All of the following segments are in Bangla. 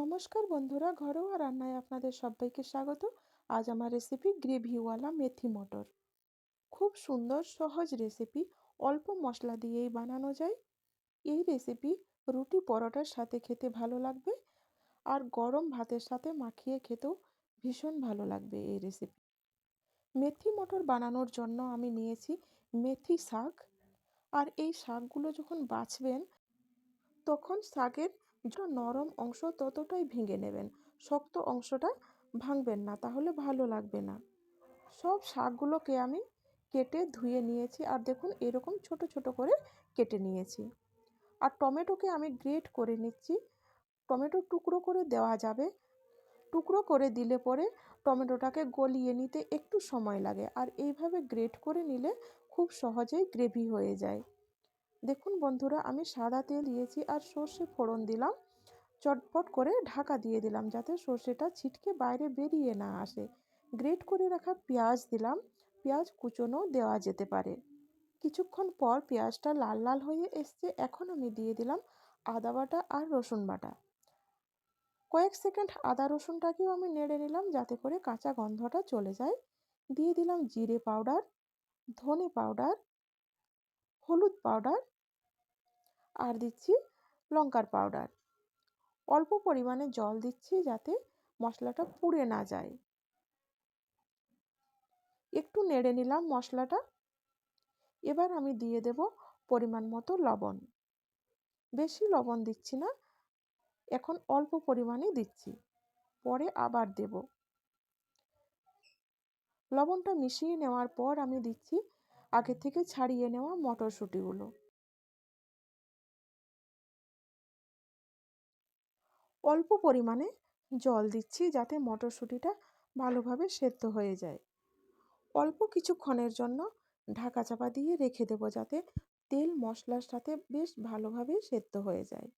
নমস্কার বন্ধুরা, ঘরোয়া রান্নায় আপনাদের সবাইকে স্বাগত। আজ আমার রেসিপি গ্রেভিওয়ালা মেথি মটর। খুব সুন্দর, সহজ রেসিপি অল্প মশলা দিয়েই বানানো যায়। এই রেসিপি রুটি পরোটার সাথে খেতে ভালো লাগবে আর গরম ভাতের সাথে মাখিয়ে খেতেও ভীষণ ভালো লাগবে এই রেসিপি মেথি মটর বানানোর জন্য আমি নিয়েছি মেথি শাক। আর এই শাকগুলো যখন বাছবেন, তখন শাকের যত নরম অংশ ততটাই ভেঙে নেবেন। শক্ত অংশটা ভাঙবেন না, তাহলে ভালো লাগবে না। সব শাকগুলোকে আমি কেটে ধুয়ে নিয়েছি আর দেখুন এরকম ছোট ছোট করে কেটে নিয়েছি। আর টমেটোকে আমি গ্রেট করে নিচ্ছি। টমেটো টুকরো করে দেওয়া যাবে। টুকরো করে দিলে পরে টমেটোটাকে গলিয়ে নিতে একটু সময় লাগে। আর এইভাবে গ্রেট করে নিলে খুব সহজেই গ্রেভি হয়ে যায়। দেখুন বন্ধুরা, আমি সাদা তেল দিয়েছি আর সর্ষে ফোড়ন দিলাম। চটপট করে ঢাকা দিয়ে দিলাম যাতে সর্ষেটা ছিটকে বাইরে বেরিয়ে না আসে। গ্রেট করে রাখা পেঁয়াজ দিলাম। পেঁয়াজ কুচোনো দেওয়া যেতে পারে। কিছুক্ষণ পর পেঁয়াজটা লাল লাল হয়ে এসছে। এখন আমি দিয়ে দিলাম আদা বাটা আর রসুন বাটা। কয়েক সেকেন্ড আদা রসুনটাকেও আমি নেড়ে নিলাম যাতে করে কাঁচা গন্ধটা চলে যায়। দিয়ে দিলাম জিরে পাউডার, ধনে পাউডার হলুদ পাউডার আর দিচ্ছি লঙ্কার পাউডার অল্প পরিমাণে জল দিচ্ছি যাতে মশলাটা পুড়ে না যায়। একটু নেড়ে নিলাম মশলাটা। এবার আমি দিয়ে দেব পরিমাণ মতো লবণ। বেশি লবণ দিচ্ছি না, এখন অল্প পরিমাণে দিচ্ছি। পরে আবার দেব। লবণটা মিশিয়ে নেওয়ার পর আমি দিচ্ছি আগে থেকে ছাড়িয়ে নেওয়া মটরশুঁটিগুলো। অল্প পরিমাণে জল দিচ্ছি যাতে মটরশুঁটিটা ভালোভাবে সেদ্ধ হয়ে যায়। অল্প কিছুক্ষণের জন্য ঢাকা চাপা দিয়ে রেখে দেবো যাতে তেল মশলার সাথে বেশ ভালোভাবে সেদ্ধ হয়ে যায়।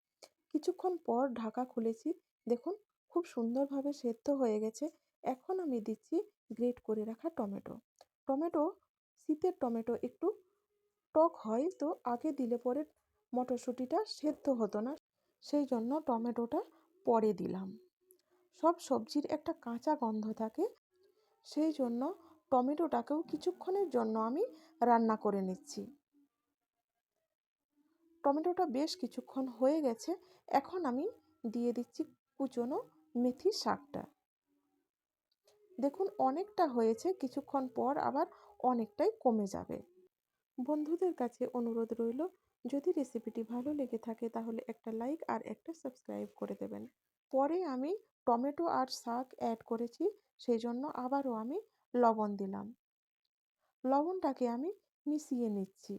কিছুক্ষণ পর ঢাকা খুলেছি, দেখুন খুব সুন্দরভাবে সেদ্ধ হয়ে গেছে। এখন আমি দিচ্ছি গ্রেট করে রাখা টমেটো। টমেটো শীতের টমেটো একটু টক হয়, তো আগে দিলে পরে মটরশুঁটিটা সেদ্ধ হতো না। সেই জন্য টমেটোটা পরে দিলাম। সব সবজির একটা কাঁচা গন্ধ থাকে। সেই জন্য টমেটোটাকেও কিছুক্ষণের জন্য আমি রান্না করে নিচ্ছি। টমেটোটা বেশ কিছুক্ষণ হয়ে গেছে। এখন আমি দিয়ে দিচ্ছি কুচনো মেথি শাকটা। দেখুন, অনেকটা হয়েছে, কিছুক্ষণ পর আবার অনেকটাই কমে যাবে। বন্ধুদের কাছে অনুরোধ রইল, যদি রেসিপিটি ভালো লেগে থাকে তাহলে একটা লাইক আর একটা সাবস্ক্রাইব করে দেবেন। পরে আমি টমেটো আর শাক অ্যাড করেছি সেই জন্য আবারও আমি লবণ দিলাম। লবণটাকে আমি মিশিয়ে নিচ্ছি।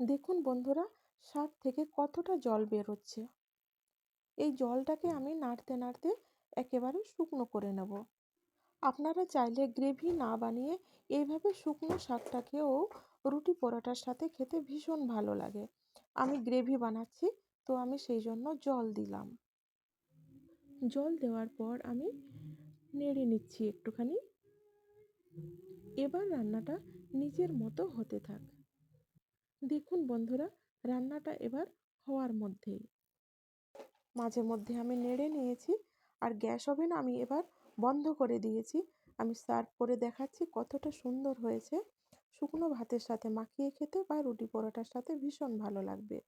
দেখুন বন্ধুরা, শাক থেকে কতটা জল বেরোচ্ছে। এই জলটাকে আমি নাড়তে নাড়তে একেবারে শুকনো করে নেব। আপনারা চাইলে গ্রেভি না বানিয়ে এইভাবে শুকনো শাকটাকেও রুটি পরোটার সাথে খেতে ভীষণ ভালো লাগে। আমি গ্রেভি বানাচ্ছি, তো আমি সেই জন্য জল দিলাম। জল দেওয়ার পর আমি নেড়ে নিচ্ছি একটুখানি। এবার রান্নাটা নিজের মতো হতে থাক। দেখুন বন্ধুরা, রান্নাটা এবার হওয়ার মধ্যেই। মাঝে মধ্যে আমি নেড়ে নিয়েছি, আর গ্যাস ওভেন আমি এবার বন্ধ করে দিয়েছি। আমি সার্ভ করে দেখাচ্ছি কতটা সুন্দর হয়েছে। শুকনো ভাতের সাথে মাখিয়ে খেতে বা রুটি পরোটার সাথে ভীষণ ভালো লাগবে।